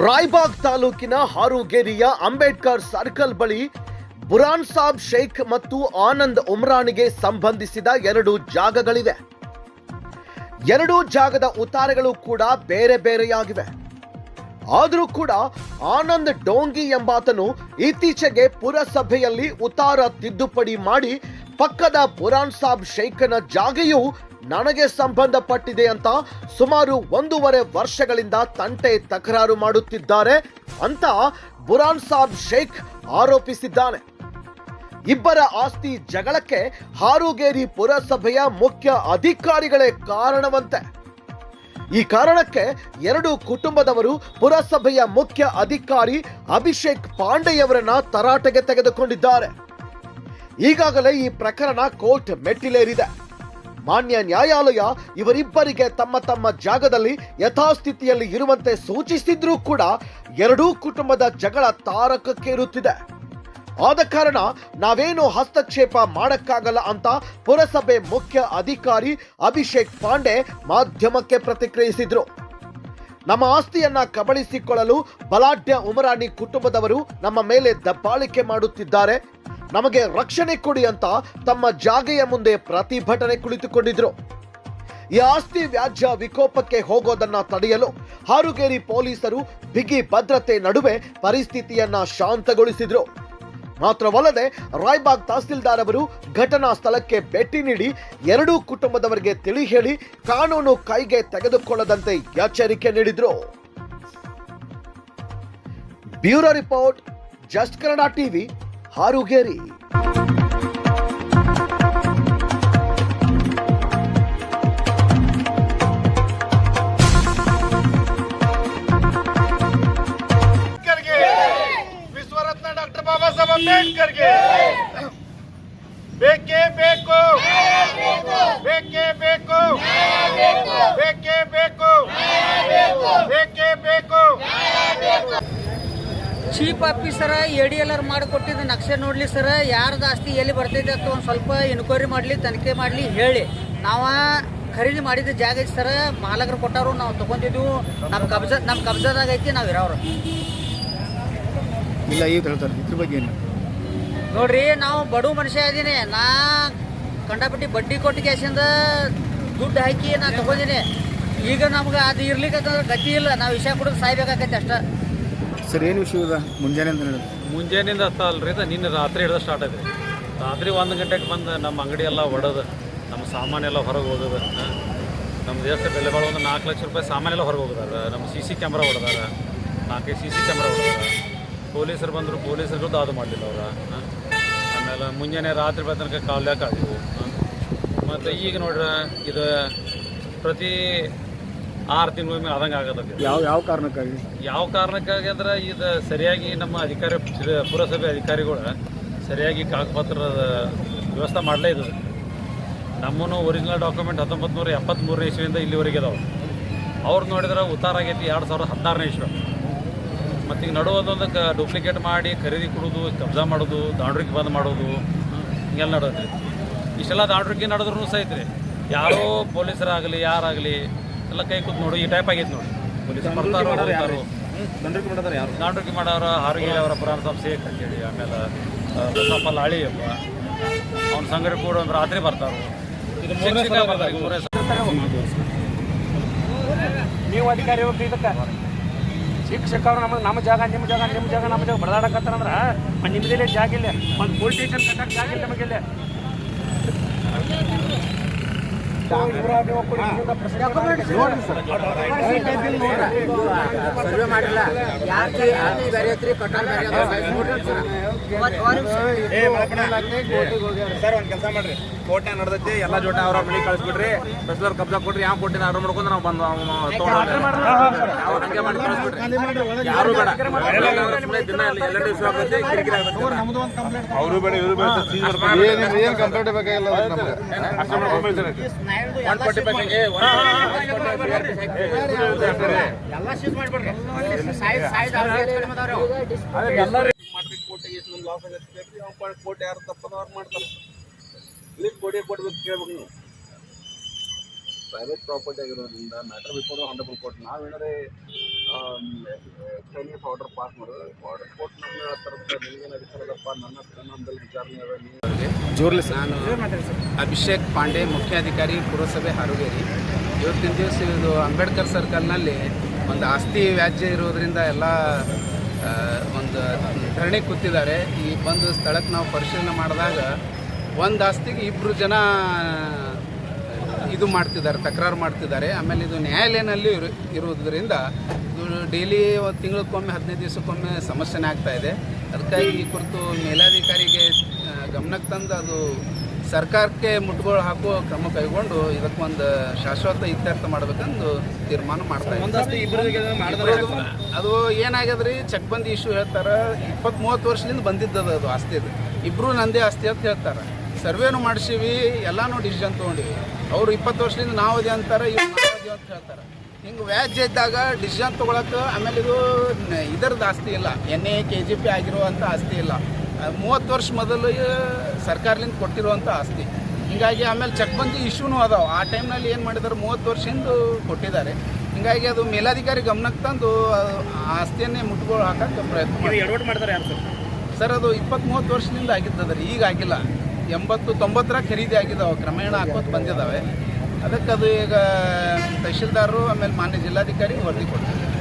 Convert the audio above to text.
ರಾಯ್ಬಾಗ್ ತಾಲೂಕಿನ ಹಾರುಗೇರಿಯ ಅಂಬೇಡ್ಕರ್ ಸರ್ಕಲ್ ಬಳಿ ಬುರಾನ್ ಸಾಬ್ ಶೇಖ್ ಮತ್ತು ಆನಂದ್ ಉಮ್ರಾನಿಗೆ ಸಂಬಂಧಿಸಿದ ಎರಡು ಜಾಗಗಳಿವೆ. ಎರಡೂ ಜಾಗದ ಉತ್ತಾರಗಳು ಕೂಡ ಬೇರೆ ಬೇರೆಯಾಗಿವೆ. ಆದರೂ ಕೂಡ ಆನಂದ್ ಡೋಂಗಿ ಎಂಬಾತನು ಇತ್ತೀಚೆಗೆ ಪುರಸಭೆಯಲ್ಲಿ ಉತ್ತಾರ ತಿದ್ದುಪಡಿ ಮಾಡಿ ಪಕ್ಕದ ಬುರಾನ್ ಸಾಬ್ ಶೇಖನ ಜಾಗೆಯು ನನಗೆ ಸಂಬಂಧಪಟ್ಟಿದೆ ಅಂತ ಸುಮಾರು ಒಂದೂವರೆ ವರ್ಷಗಳಿಂದ ತಂಟೆ ತಕರಾರು ಮಾಡುತ್ತಿದ್ದಾರೆ ಅಂತ ಬುರಾನ್ ಸಾಬ್ ಶೇಖ್ ಆರೋಪಿಸಿದ್ದಾನೆ. ಇಬ್ಬರ ಆಸ್ತಿ ಜಗಳಕ್ಕೆ ಹಾರುಗೇರಿ ಪುರಸಭೆಯ ಮುಖ್ಯ ಅಧಿಕಾರಿಗಳೇ ಕಾರಣವಂತೆ. ಈ ಕಾರಣಕ್ಕೆ ಎರಡು ಕುಟುಂಬದವರು ಪುರಸಭೆಯ ಮುಖ್ಯ ಅಧಿಕಾರಿ ಅಭಿಷೇಕ್ ಪಾಂಡೆಯವರನ್ನ ತರಾಟೆಗೆ ತೆಗೆದುಕೊಂಡಿದ್ದಾರೆ. ಈಗಾಗಲೇ ಈ ಪ್ರಕರಣ ಕೋರ್ಟ್ ಮೆಟ್ಟಿಲೇರಿದೆ. ಮಾನ್ಯ ನ್ಯಾಯಾಲಯ ಇವರಿಬ್ಬರಿಗೆ ತಮ್ಮ ತಮ್ಮ ಜಾಗದಲ್ಲಿ ಯಥಾಸ್ಥಿತಿಯಲ್ಲಿ ಇರುವಂತೆ ಸೂಚಿಸಿದ್ರೂ ಕೂಡ ಎರಡೂ ಕುಟುಂಬದ ಜಗಳ ತಾರಕಕ್ಕೇರುತ್ತಿದೆ ಆದ ಕಾರಣ ನಾವೇನು ಹಸ್ತಕ್ಷೇಪ ಮಾಡಕ್ಕಾಗಲ್ಲ ಅಂತ ಪುರಸಭೆ ಮುಖ್ಯ ಅಧಿಕಾರಿ ಅಭಿಷೇಕ್ ಪಾಂಡೆ ಮಾಧ್ಯಮಕ್ಕೆ ಪ್ರತಿಕ್ರಿಯಿಸಿದ್ರು. ನಮ್ಮ ಆಸ್ತಿಯನ್ನ ಕಬಳಿಸಿಕೊಳ್ಳಲು ಬಲಾಢ್ಯ ಉಮರಾಣಿ ಕುಟುಂಬದವರು ನಮ್ಮ ಮೇಲೆ ದಬ್ಬಾಳಿಕೆ ಮಾಡುತ್ತಿದ್ದಾರೆ. ನಮಗೆ ರಕ್ಷಣೆ ಕೊಡಿ ಅಂತ ತಮ್ಮ ಜಾಗೆಯ ಮುಂದೆ ಪ್ರತಿಭಟನೆ ಕುಳಿತುಕೊಂಡಿದ್ರು. ಈ ಆಸ್ತಿ ವ್ಯಾಜ್ಯ ವಿಕೋಪಕ್ಕೆ ಹೋಗೋದನ್ನ ತಡೆಯಲು ಹಾರುಗೇರಿ ಪೊಲೀಸರು ಬಿಗಿ ಭದ್ರತೆ ನಡುವೆ ಪರಿಸ್ಥಿತಿಯನ್ನ ಶಾಂತಗೊಳಿಸಿದ್ರು. ಮಾತ್ರವಲ್ಲದೆ ರಾಯ್ಬಾಗ್ ತಹಸೀಲ್ದಾರ್ ಅವರು ಘಟನಾ ಸ್ಥಳಕ್ಕೆ ಭೇಟಿ ನೀಡಿ ಎರಡೂ ಕುಟುಂಬದವರಿಗೆ ತಿಳಿ ಹೇಳಿ ಕಾನೂನು ಕೈಗೆ ತೆಗೆದುಕೊಳ್ಳದಂತೆ ಎಚ್ಚರಿಕೆ ನೀಡಿದ್ರು. Bureau report, just Kannada TV Harugeri. Chief ಆಫೀಸರ A D L R ಮಾಡಿಕೊಟ್ಟಿದ್ದು ನಕ್ಷೆ ನೋಡಲಿ ಸರ್ ಯಾರ್ದು ಆಸ್ತಿ ಎಲ್ಲಿ ಬರ್ತೈತೆ ಅಂತ ಒಂದು ಸ್ವಲ್ಪ ಎನ್ಕ್ವೈರಿ ಮಾಡಲಿ ತನಿಖೆ ಮಾಡಲಿ ಹೇಳಿ. ನಾವು ಖರೀದಿ ಮಾಡಿದ ಜಾಗ ಐತಿ ಸರ್ ಮಾಲಕರು ಕೊಟ್ಟರು ನಾವು ತೊಗೊಂಡಿದ್ದೆವು ನಮ್ಮ ಕಬ್ಜ ನಮ್ಮ ಕಬ್ಜಾದಾಗ ಐತಿ ನಾವು ಇರೋರು. ಇಲ್ಲ ಈಗ ಹೇಳ್ತಾರೆ ಇದ್ರ ಬಗ್ಗೆ ಏನು? ನೋಡ್ರಿ ನಾವು ಬಡು ಮನುಷ್ಯ ಇದ್ದೀನಿ ನಾ ಕಂಡಪಟ್ಟಿ ಬಡ್ಡಿ ಕೊಟ್ಟು ಕ್ಯಾಶಿಂದ ದುಡ್ಡು ಹಾಕಿ ನಾ ತಗೊಂಡಿನಿ. ಈಗ ನಮ್ಗೆ ಅದು ಇರ್ಲಿಕ್ಕೆ ಗತಿ ಇಲ್ಲ ನಾವು ವಿಷಯ ಕೊಡೋದು ಸಾಯ್ಬೇಕಾಗೈತೆ ಅಷ್ಟ. ಸರ್, ಏನು ವಿಷಯ ಇದೆ? ಮುಂಜಾನೆಯಿಂದ ಮುಂಜಾನಿಂದ ಅಷ್ಟ ಅಲ್ರಿ ಇದು ನಿನ್ನೆ ರಾತ್ರಿ ಹಿಡಿದು ಸ್ಟಾರ್ಟ್ ಆಗಿದೆ ರಾತ್ರಿ ಒಂದು ಗಂಟೆಗೆ ಬಂದು ನಮ್ಮ ಅಂಗಡಿ ಎಲ್ಲ ಒಡೆದು, ನಮ್ಮ ಸಾಮಾನೆಲ್ಲ ಹೊರಗೆ ಹೋಗೋದು ನಮ್ಮ ದೇಶದ ಬೆಲೆ ಬಾಳು ಒಂದು ನಾಲ್ಕು ಲಕ್ಷ ರೂಪಾಯಿ ಸಾಮಾನೆಲ್ಲ ಹೊರಗೆ ಹೋಗಿದಾರೆ ನಮ್ಮ ಸಿ ಸಿ ಕ್ಯಾಮ್ರಾ ಹೊಡೆದಾರ ನಾಲ್ಕೈದು ಸಿ ಸಿ ಕ್ಯಾಮ್ರಾ ಹೊಡೆದಾರ ಪೊಲೀಸರು ಬಂದರು, ಪೊಲೀಸರು ದಾದು ಮಾಡಲಿಲ್ಲ ಅವ್ರ ಆಮೇಲೆ ಮುಂಜಾನೆ ರಾತ್ರಿ ಬಂದ ತನಕ ಕಾಲ್ಯಾಕ ಆಗಿವು ಮತ್ತು ಈಗ ನೋಡ್ರಿ, ಇದು ಪ್ರತಿ ಆರು ತಿಂಗಳ ಮೇಲೆ ಆದಂಗೆ ಆಗತ್ತೆ ಯಾವ ಯಾವ ಕಾರಣಕ್ಕಾಗಿ? ಯಾವ ಕಾರಣಕ್ಕಾಗಿ ಅಂದ್ರೆ ಇದು ಸರಿಯಾಗಿ ನಮ್ಮ ಅಧಿಕಾರಿ ಪುರಸಭೆ ಅಧಿಕಾರಿಗಳು ಸರಿಯಾಗಿ ಕಾಗಪತ್ರದ ವ್ಯವಸ್ಥೆ ಮಾಡಲೇ ಇದ್ದದು ನಮ್ಮನ್ನು ಒರಿಜಿನಲ್ ಡಾಕ್ಯುಮೆಂಟ್ ಹತ್ತೊಂಬತ್ತು ನೂರ ಎಪ್ಪತ್ತ್ಮೂರನೇ ಇಸ್ವಿಯಿಂದ ಇಲ್ಲಿವರೆಗೆ ಇದಾವೆ ಅವ್ರು ನೋಡಿದ್ರೆ ಉತ್ತಾರ ಆಗೈತಿ ಎರಡು ಸಾವಿರದ ಹದಿನಾರನೇ ಇಸ್ವಿ. ಮತ್ತು ಈಗ ನಡುವುದೊಂದು ಕ ಡೂಪ್ಲಿಕೇಟ್ ಮಾಡಿ ಖರೀದಿ ಕೊಡೋದು ಕಬ್ಜಾ ಮಾಡೋದು ದಾಂಡ್ರಿಗೆ ಬಂದ್ ಮಾಡೋದು ಹಿಂಗೆಲ್ಲ ನಡೆದ್ರಿ ಇಷ್ಟೆಲ್ಲ ದಾಂಡ್ರಿಗೆ ನಡೆದ್ರೂ ಸಹಿತ ರೀ ಯಾರೋ ಪೊಲೀಸರಾಗಲಿ ಯಾರಾಗಲಿ ಎಲ್ಲ ಕೈ ಕೂತ್ ನೋಡು ಈ ಟೈಪ್ ಆಗೈತೆ ನೋಡಿ. ಪೊಲೀಸ್ ಬರ್ತಾರೋ ಹೋಗ್ತಾರೋ ಯಾರು? ದಾಂಡ್ರಿಗೆ ಮಾಡೋರು ಹಾರುಗೇರಿ ಅವರ ಪುರಾಣ ಶೇಖ್ ಅಂತೇಳಿ ಆಮೇಲೆ ಬಸಪ್ಪಲ್ಲ ಬಸಪ್ಪ ಅಪ್ಪ ಅವ್ನ ಸಂಗ್ರಹ ಕೂಡ ಒಂದು ರಾತ್ರಿ ಬರ್ತಾರ. ನೀವು ಅಧಿಕಾರಿ ಹೋಗ್ರಿ ಇದಕ್ಕೆ. ಶಿಕ್ಷಕರು ನಮ್ಮ ನಮ್ಮ ಜಾಗ ನಿಮ್ಮ ಜಾಗ ನಿಮ್ಮ ಜಾಗ ನಮ್ಮ ಜಾಗ ಬಡದಾಡಕತ್ತಾರಂದ್ರೆ ನಿಮ್ಮದೇ ಜಾಗ ಇಲ್ಲ. ಒಂದು ಪೊಲೀಸ್ ಸ್ಟೇಷನ್ ಕಟ್ಟಕ್ಕೆ ಜಾಗ ಇಲ್ಲ ನಮಗಿಲ್ಲ. ಸರ್ವೆ ಮಾಡಿಲ್ಲ ಯಾಕೆ ಬೇರೆ ಐತ್ರಿ ಕಟ್ಟಲ್ ಸರ್ ಒಂದ್ ಕೆಲಸ ಮಾಡ್ರಿ. ಕೋರ್ಟ್ನಾಗ ನಡೆದೈತಿ ಎಲ್ಲ ಜೋಟ ಅವ್ರ ಮನೆ ಕಳಿಸ್ಬಿಡ್ರಿ ಬಸ್ಲರ್ ಕಬ್ಜಾ ಕೊಡ್ರಿ ಯಾವ ಕೋಟಿನ ಆರ್ಡರ್ ಮಾಡ್ಕೊಂಡು ನಾವು ಬಂದು ನಾವು ಹಂಗೆ ಮಾಡಿ ಕಳಿಸ್ಬಿಡ್ರಿ ಯಾರು ಬೇಡ. ದಿನ ಎಲ್ಲ ಆಗತ್ತೆ ಕಿರಿಕಿರಿ ಆಗತ್ತೆ ಅವರು ಬೇಡ ಇವರು ಬೇಡ ಏನು ಏನು ಕಂಪ್ಲೇಂಟ್ ಬೇಕಾಗಿಲ್ಲ ನಮ್ಗೆ. ಯಾರು ತಪ್ಪದ ಅವ್ರು ಮಾಡ್ತಾರೆ. ಇಲ್ಲಿ ಕೋರ್ಟಿಗೆ ಕೊಡ್ಬೇಕು ಕೇಳ್ಬೇಕು ನೀವು. ಪ್ರೈವೇಟ್ ಪ್ರಾಪರ್ಟಿ ಆಗಿರೋದ್ರಿಂದ ಮ್ಯಾಟರ್ ಬಿಫೋರ್ ಹಂಡ್ರೆಡ್ ಕೋರ್ಟ್ ನಾವೇನಾರೇ ಚೈನೀಸ್ ಆರ್ಡರ್ ಪಾಸ್ ಮಾಡೋದು ಆರ್ಡರ್ ಕೊಟ್ಟು ನಮ್ಮ ನನ್ನ ನಮ್ಮದಲ್ಲಿ ವಿಚಾರಣೆ ಅದ ಜೋರ್ಲಿ ನಾನು ಅಭಿಷೇಕ್ ಪಾಂಡೆ ಮುಖ್ಯಾಧಿಕಾರಿ ಪುರಸಭೆ ಹಾರುಗೇರಿ. ಇವತ್ತಿನ ದಿವಸ ಇದು ಅಂಬೇಡ್ಕರ್ ಸರ್ಕಲ್ನಲ್ಲಿ ಒಂದು ಆಸ್ತಿ ವ್ಯಾಜ್ಯ ಇರೋದ್ರಿಂದ ಎಲ್ಲ ಒಂದು ಧರಣಿ ಕೂತಿದ್ದಾರೆ. ಈ ಬಂದು ಸ್ಥಳಕ್ಕೆ ನಾವು ಪರಿಶೀಲನೆ ಮಾಡಿದಾಗ ಒಂದು ಆಸ್ತಿಗೆ ಇಬ್ಬರು ಜನ ಇದು ಮಾಡ್ತಿದ್ದಾರೆ ತಕರಾರು ಮಾಡ್ತಿದ್ದಾರೆ. ಆಮೇಲೆ ಇದು ನ್ಯಾಯಾಲಯನಲ್ಲಿ ಇರು ಇರುವುದರಿಂದ ಇದು ಡೈಲಿ ತಿಂಗಳಕ್ಕೊಮ್ಮೆ ಹದಿನೈದು ದಿವಸಕ್ಕೊಮ್ಮೆ ಸಮಸ್ಯೆನೇ ಆಗ್ತಾ ಇದೆ. ಅದಕ್ಕಾಗಿ ಈ ಕುರಿತು ಮೇಲಾಧಿಕಾರಿಗೆ ಗಮನಕ್ಕೆ ತಂದು ಅದು ಸರ್ಕಾರಕ್ಕೆ ಮುಟ್ಗೋಳು ಹಾಕುವ ಕ್ರಮ ಕೈಗೊಂಡು ಇದಕ್ಕೊಂದು ಶಾಶ್ವತ ಇತ್ಯರ್ಥ ಮಾಡ್ಬೇಕಂದು ತೀರ್ಮಾನ ಮಾಡ್ತಾ ಇದ್ದಾರೆ ಅದು ಏನಾಗ್ಯದ್ರಿ? ಚಕ್ಬಂದಿ ಇಶ್ಯೂ ಹೇಳ್ತಾರೆ. ಇಪ್ಪತ್ತು ಮೂವತ್ತು ವರ್ಷದಿಂದ ಬಂದಿದ್ದದ ಅದು ಆಸ್ತಿ ಅದು. ಇಬ್ಬರು ನಂದೇ ಆಸ್ತಿ ಅಂತ ಹೇಳ್ತಾರೆ. ಸರ್ವೇನು ಮಾಡಿಸೀವಿ ಎಲ್ಲಾನು ಡಿಸಿಷನ್ ತೊಗೊಂಡಿವಿ. ಅವ್ರು ಇಪ್ಪತ್ತು ವರ್ಷದಿಂದ ನಾವು ಅದೇ ಅಂತಾರೆ ಇವ್ರು ನಾವು ಅದೇ ಅಂತ ಹೇಳ್ತಾರೆ. ಹಿಂಗೆ ವ್ಯಾಜ್ಯ ಇದ್ದಾಗ ಡಿಸಿಷನ್ ತೊಗೊಳಕ್ಕೆ ಆಮೇಲೆ ಇದು ಇದರದ್ದು ಆಸ್ತಿ ಇಲ್ಲ. N A K G P ಆಗಿರುವಂಥ ಆಸ್ತಿ ಇಲ್ಲ. ಮೂವತ್ತು ವರ್ಷ ಮೊದಲು ಸರ್ಕಾರದಿಂದ ಕೊಟ್ಟಿರುವಂಥ ಆಸ್ತಿ. ಹಿಂಗಾಗಿ ಆಮೇಲೆ ಚೆಕ್ ಬಂದು ಇಶ್ಯೂನು ಅದಾವೆ. ಆ ಟೈಮ್ನಲ್ಲಿ ಏನು ಮಾಡಿದ್ದಾರೆ ಮೂವತ್ತು ವರ್ಷದಿಂದ ಕೊಟ್ಟಿದ್ದಾರೆ. ಹಿಂಗಾಗಿ ಅದು ಮೇಲಾಧಿಕಾರಿ ಗಮನಕ್ಕೆ ತಂದು ಆ ಆಸ್ತಿಯನ್ನೇ ಮುಟ್ಕೊಳ್ಳೋ ಹಾಕೋಕ್ಕೆ ಪ್ರಯತ್ನ ಮಾಡ್ತಾರೆ. ಸರ್? ಅದು ಇಪ್ಪತ್ತು ಮೂವತ್ತು ವರ್ಷದಿಂದ ಆಗಿದ್ದದ್ರಿ. ರೀ ಈಗ ಆಗಿಲ್ಲ. ಎಂಬತ್ತು ತೊಂಬತ್ತರ ಖರೀದಿ ಆಗಿದ್ದಾವೆ ಕ್ರಮೇಣ ಹಾಕೋದು ಬಂದಿದ್ದಾವೆ. ಅದಕ್ಕೆ ಅದು ಈಗ ತಹಶೀಲ್ದಾರರು ಆಮೇಲೆ ಮಾನ್ಯ ಜಿಲ್ಲಾಧಿಕಾರಿ ವರದಿ ಕೊಡ್ತಾರೆ